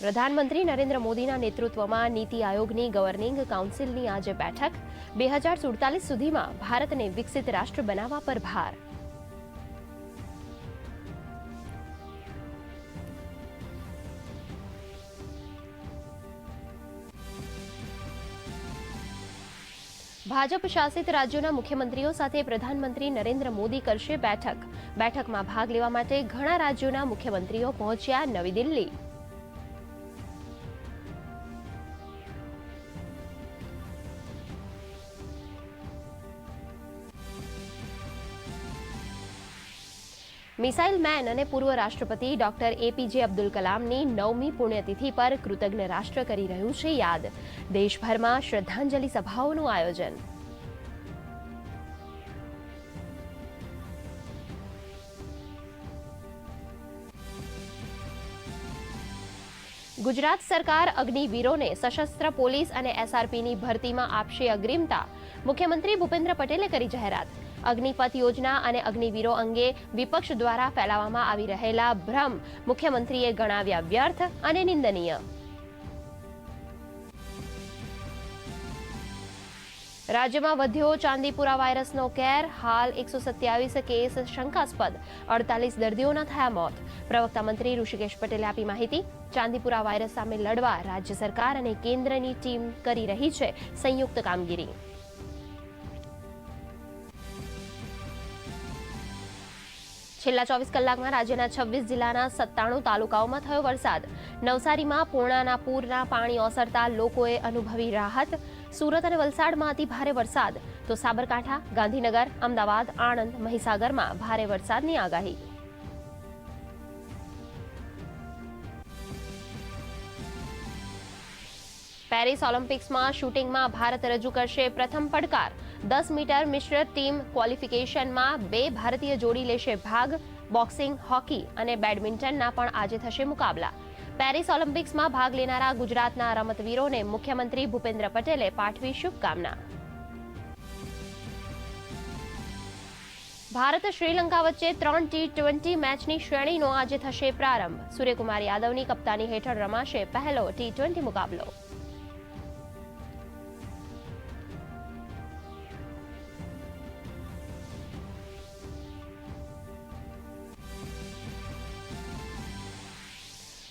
પ્રધાનમંત્રી નરેન્દ્ર મોદીના નેતૃત્વમાં નીતિ આયોગની ગવર્નિંગ કાઉન્સિલની આજે બેઠક. બે હજાર સુડતાલીસ સુધીમાં ભારતને વિકસિત રાષ્ટ્ર બનાવવા પર ભાર. ભાજપ શાસિત રાજ્યોના મુખ્યમંત્રીઓ સાથે પ્રધાનમંત્રી નરેન્દ્ર મોદી કરશે બેઠક. બેઠકમાં ભાગ લેવા માટે ઘણા રાજ્યોના મુખ્યમંત્રીઓ પહોંચ્યા નવી દિલ્હી. મિસાઇલ મેન અને પૂર્વ રાષ્ટ્રપતિ ડોક્ટર એપીજે અબ્દુલ કલામની નવમી પુણ્યતિથિ પર કૃતજ્ઞ રાષ્ટ્ર કરી રહ્યું છે યાદ. દેશભરમાં શ્રદ્ધાંજલિ સભાઓનું આયોજન. ગુજરાત સરકાર અગ્નિવીરોને સશસ્ત્ર પોલીસ અને એસઆરપીની ભરતીમાં આપશે અગ્રિમતા. મુખ્યમંત્રી ભૂપેન્દ્ર પટેલે કરી જાહેરાત. અગ્નિપથ યોજના અને અગ્નિવીરો અંગે વિપક્ષ દ્વારા ફેલાવવામાં આવી રહેલા ભ્રમ મુખ્યમંત્રીએ ગણાવ્યા વ્યર્થ અને નિંદનીય. રાજ્યમાં વધ્યો ચાંદીપુરા વાયરસનો કેર. હાલ એકસો સત્યાવીસ કેસ શંકાસ્પદ. અડતાલીસ દર્દીઓના થયા મોત. પ્રવક્તા મંત્રી ઋષિકેશ પટેલે આપી માહિતી. ચાંદીપુરા વાયરસ સામે લડવા રાજ્ય સરકાર અને કેન્દ્રની ટીમ કરી રહી છે સંયુક્ત કામગીરી. છેલ્લા ચોવીસ કલાકમાં રાજ્યના છવ્વીસ જિલ્લાના સત્તાણું તાલુકાઓમાં થયો વરસાદ. નવસારીમાં પૂર્ણાના પૂરના પાણી ઓસરતા લોકોએ અનુભવી રાહત. સુરત અને વલસાડમાં અતિ ભારે વરસાદ. તો સાબરકાંઠા, ગાંધીનગર, અમદાવાદ, આણંદ, મહીસાગરમાં ભારે વરસાદની આગાહી. પેરિસ ઓલિમ્પિક્સમાં શૂટિંગમાં ભારત રજૂ કરશે પ્રથમ પડકાર. દસ મીટર મિશ્ર ટીમ ક્વોલિફિકેશનમાં બે ભારતીય જોડી લેશે ભાગ. બોક્સિંગ, હોકી અને બેડમિન્ટનના પણ આજે થશે મુકાબલા. પેરિસ ઓલિમ્પિક્સમાં ભાગ લેનારા ગુજરાતના રમતવીરોને મુખ્યમંત્રી ભૂપેન્દ્ર પટેલે પાઠવી શુભકામના. ભારત શ્રીલંકા વચ્ચે ત્રણ ટી ટ્વેન્ટી મેચની શ્રેણીનો આજે થશે પ્રારંભ. સૂર્યકુમાર યાદવની કપ્તાની હેઠળ રમાશે પહેલો ટી ટ્વેન્ટી મુકાબલો.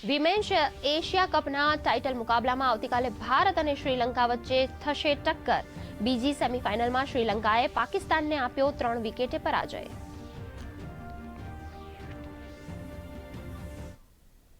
વિમેન્સ એશિયા કપના ટાઇટલ મુકાબલામાં આવતીકાલે ભારત અને શ્રીલંકા વચ્ચે થશે ટક્કર. બીજી સેમીફાઇનલમાં શ્રીલંકાએ પાકિસ્તાનને આપ્યો ત્રણ વિકેટે પરાજય.